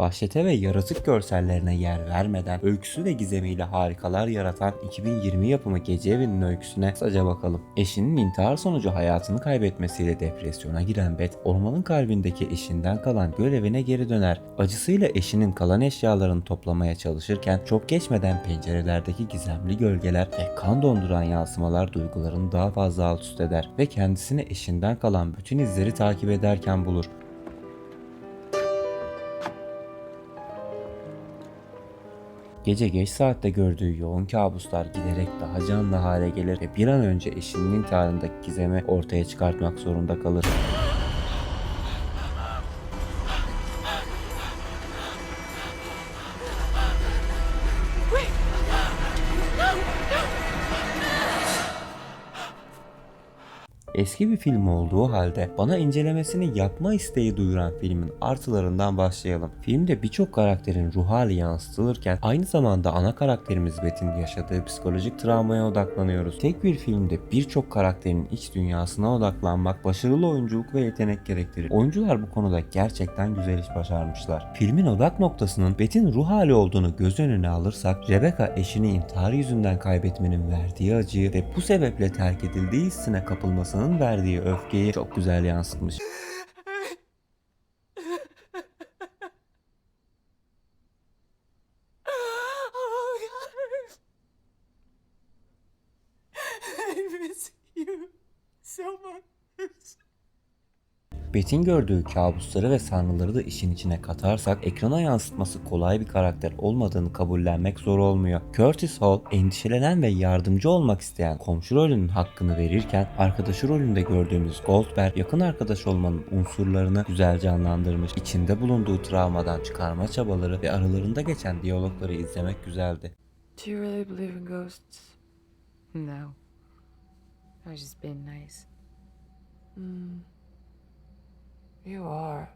Vahşete ve yaratık görsellerine yer vermeden öyküsü ve gizemiyle harikalar yaratan 2020 yapımı Gece Evi'nin öyküsüne kısaca bakalım. Eşinin intihar sonucu hayatını kaybetmesiyle depresyona giren Beth, ormanın kalbindeki eşinden kalan görevine geri döner. Acısıyla eşinin kalan eşyalarını toplamaya çalışırken çok geçmeden pencerelerdeki gizemli gölgeler ve kan donduran yansımalar duygularını daha fazla alt üst eder ve kendisini eşinden kalan bütün izleri takip ederken bulur. Gece geç saatte gördüğü yoğun kabuslar giderek daha canlı hale gelir ve bir an önce eşinin intiharındaki gizemi ortaya çıkartmak zorunda kalır. Eski bir film olduğu halde bana incelemesini yapma isteği duyuran filmin artılarından başlayalım. Filmde birçok karakterin ruh hali yansıtılırken aynı zamanda ana karakterimiz Beth'in yaşadığı psikolojik travmaya odaklanıyoruz. Tek bir filmde birçok karakterin iç dünyasına odaklanmak başarılı oyunculuk ve yetenek gerektirir. Oyuncular bu konuda gerçekten güzel iş başarmışlar. Filmin odak noktasının Beth'in ruh hali olduğunu göz önüne alırsak Rebecca eşini intihar yüzünden kaybetmenin verdiği acıyı ve bu sebeple terk edildiği hissine kapılmasının verdiği öfkeyi çok güzel yansıtmış. Oh God. I miss you so much. Beth'in gördüğü kabusları ve sanrıları da işin içine katarsak ekrana yansıtması kolay bir karakter olmadığını kabullenmek zor olmuyor. Curtis Hall endişelenen ve yardımcı olmak isteyen komşu rolünün hakkını verirken arkadaşı rolünde gördüğümüz Goldberg yakın arkadaş olmanın unsurlarını güzel canlandırmış. İçinde bulunduğu travmadan çıkarma çabaları ve aralarında geçen diyalogları izlemek güzeldi. Do you really believe in ghosts? No. I was just being nice. You are.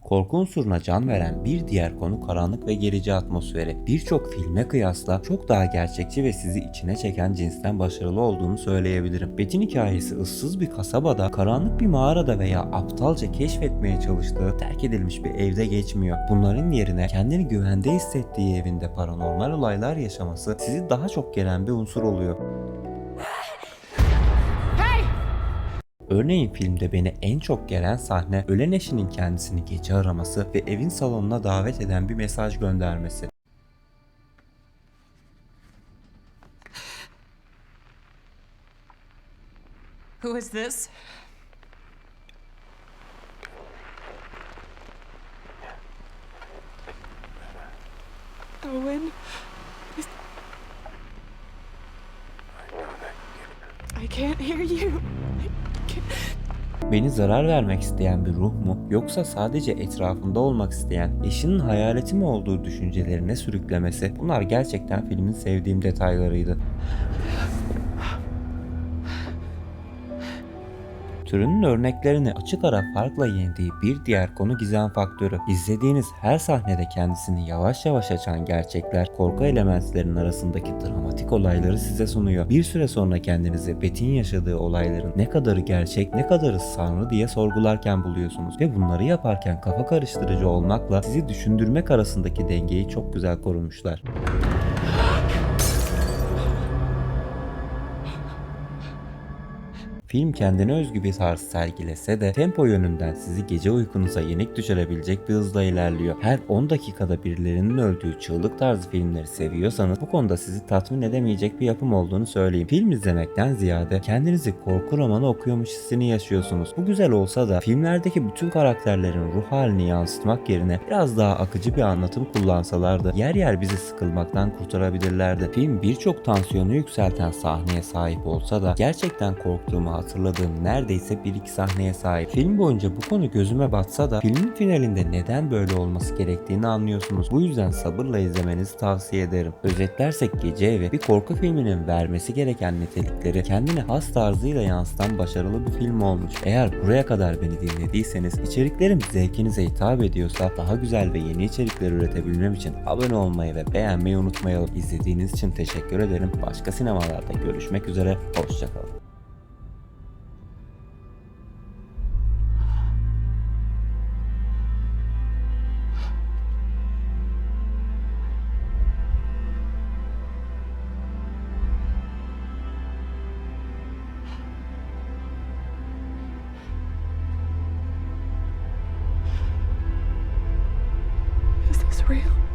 Korku unsuruna can veren bir diğer konu karanlık ve gerici atmosferi. Birçok filme kıyasla çok daha gerçekçi ve sizi içine çeken cinsten başarılı olduğunu söyleyebilirim. Bet'in hikayesi ıssız bir kasabada, karanlık bir mağarada veya aptalca keşfetmeye çalıştığı terk edilmiş bir evde geçmiyor. Bunların yerine kendini güvende hissettiği evinde paranormal olaylar yaşaması sizi daha çok gelen bir unsur oluyor. Örneğin filmde beni en çok gelen sahne ölen eşinin kendisini gece araması ve evin salonuna davet eden bir mesaj göndermesi. Who is this? Owen. I can't hear you. Beni zarar vermek isteyen bir ruh mu yoksa sadece etrafında olmak isteyen eşinin hayaleti mi olduğu düşüncelerine sürüklemesi bunlar gerçekten filmin sevdiğim detaylarıydı. Türünün örneklerini açık ara farkla yendiği bir diğer konu gizem faktörü. İzlediğiniz her sahnede kendisini yavaş yavaş açan gerçekler korku elementlerinin arasındaki dramatik olayları size sunuyor. Bir süre sonra kendinizi Bet'in yaşadığı olayların ne kadarı gerçek ne kadarı sanrı diye sorgularken buluyorsunuz. Ve bunları yaparken kafa karıştırıcı olmakla sizi düşündürmek arasındaki dengeyi çok güzel korumuşlar. Film kendine özgü bir tarz sergilese de tempo yönünden sizi gece uykunuza yenik düşürebilecek bir hızla ilerliyor. Her 10 dakikada birilerinin öldüğü çığlık tarzı filmleri seviyorsanız bu konuda sizi tatmin edemeyecek bir yapım olduğunu söyleyeyim. Film izlemekten ziyade kendinizi korku romanı okuyormuş hissini yaşıyorsunuz. Bu güzel olsa da filmlerdeki bütün karakterlerin ruh halini yansıtmak yerine biraz daha akıcı bir anlatım kullansalardı yer yer bizi sıkılmaktan kurtarabilirlerdi. Film birçok tansiyonu yükselten sahneye sahip olsa da gerçekten korktuğumu hatırladığım neredeyse bir iki sahneye sahip. Film boyunca bu konu gözüme batsa da filmin finalinde neden böyle olması gerektiğini anlıyorsunuz. Bu yüzden sabırla izlemenizi tavsiye ederim. Özetlersek Gece Evi bir korku filminin vermesi gereken nitelikleri kendine has tarzıyla yansıtan başarılı bir film olmuş. Eğer buraya kadar beni dinlediyseniz içeriklerim zevkinize hitap ediyorsa daha güzel ve yeni içerikler üretebilmem için abone olmayı ve beğenmeyi unutmayalım. İzlediğiniz için teşekkür ederim. Başka sinemalarda görüşmek üzere. Hoşçakalın. Real.